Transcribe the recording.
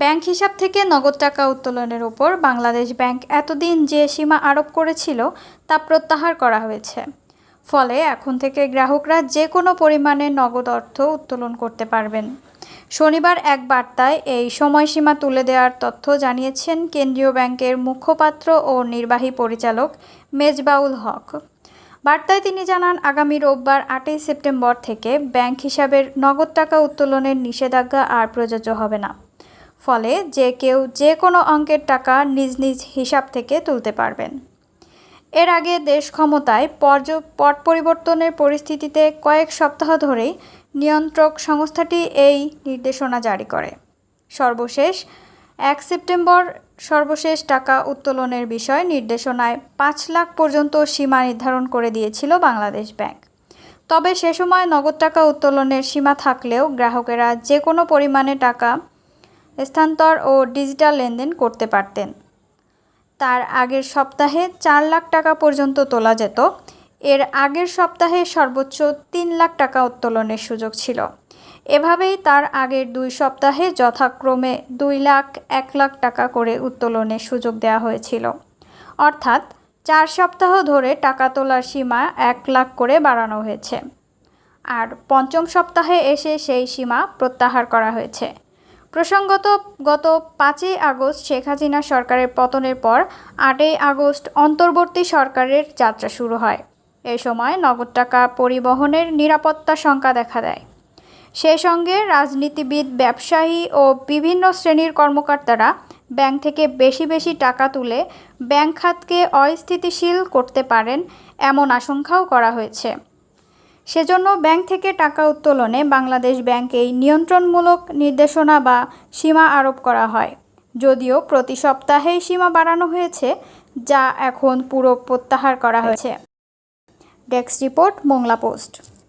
Bank হিসাব থেকে নগদ টাকা উত্তোলনের ওপর বাংলাদেশ ব্যাংক এতদিন যে সীমা আরোপ করেছিল তা প্রত্যাহার করা হয়েছে। ফলে এখন থেকে গ্রাহকরা যে কোনো পরিমাণে নগদ অর্থ উত্তোলন করতে পারবেন। শনিবার এক বার্তায় এই সময়সীমা তুলে দেওয়ার তথ্য জানিয়েছেন কেন্দ্রীয় ব্যাংকের মুখপাত্র ও নির্বাহী পরিচালক মেজবাউল হক। বার্তায় তিনি জানান, আগামী রোববার আটই সেপ্টেম্বর থেকে ব্যাংক হিসাবের নগদ টাকা উত্তোলনের নিষেধাজ্ঞা আর প্রযোজ্য হবে না। ফলে যে কেউ যে কোনো অঙ্কের টাকা নিজ নিজ হিসাব থেকে তুলতে পারবেন। এর আগে দেশ ক্ষমতায় পর্য, পট পরিবর্তনের পরিস্থিতিতে কয়েক সপ্তাহ ধরেই নিয়ন্ত্রক সংস্থাটি এই নির্দেশনা জারি করে। সর্বশেষ, এক সেপ্টেম্বর সর্বশেষ টাকা উত্তোলনের বিষয় নির্দেশনায় পাঁচ লাখ পর্যন্ত সীমা নির্ধারণ করে দিয়েছিল বাংলাদেশ ব্যাংক। তবে সে সময় নগদ টাকা উত্তোলনের সীমা থাকলেও গ্রাহকেরা যে কোনো পরিমাণে টাকা স্থানান্তর ও ডিজিটাল লেনদেন করতে পারতেন। তার আগের সপ্তাহে চার লাখ টাকা পর্যন্ত তোলা যেত। এর আগের সপ্তাহে সর্বোচ্চ তিন লাখ টাকা উত্তোলনের সুযোগ ছিল। এভাবেই তার আগের দুই সপ্তাহে যথাক্রমে দুই লাখ, এক লাখ টাকা করে উত্তোলনের সুযোগ দেওয়া হয়েছিল। অর্থাৎ চার সপ্তাহ ধরে টাকা তোলার সীমা এক লাখ করে বাড়ানো হয়েছে। আর পঞ্চম সপ্তাহে এসে সেই সীমা প্রত্যাহার করা হয়েছে। প্রসঙ্গত, গত পাঁচই আগস্ট শেখ হাসিনা সরকারের পতনের পর আটই আগস্ট অন্তর্বর্তী সরকারের যাত্রা শুরু হয়। এ সময় নগদ টাকা পরিবহনের নিরাপত্তা শঙ্কা দেখা দেয়। সেই সঙ্গে রাজনীতিবিদ, ব্যবসায়ী ও বিভিন্ন শ্রেণির কর্মকর্তারা ব্যাংক থেকে বেশি বেশি টাকা তুলে ব্যাংক খাতকে অস্থিতিশীল করতে পারেন এমন আশঙ্কাও করা হয়েছে। সেজন্য ব্যাংক থেকে টাকা উত্তোলনে বাংলাদেশ ব্যাংক এই নিয়ন্ত্রণমূলক নির্দেশনা বা সীমা আরোপ করা হয়। যদিও প্রতি সপ্তাহেই সীমা বাড়ানো হয়েছে, যা এখন পুরো প্রত্যাহার করা হয়েছে। Desk report, Mongla post.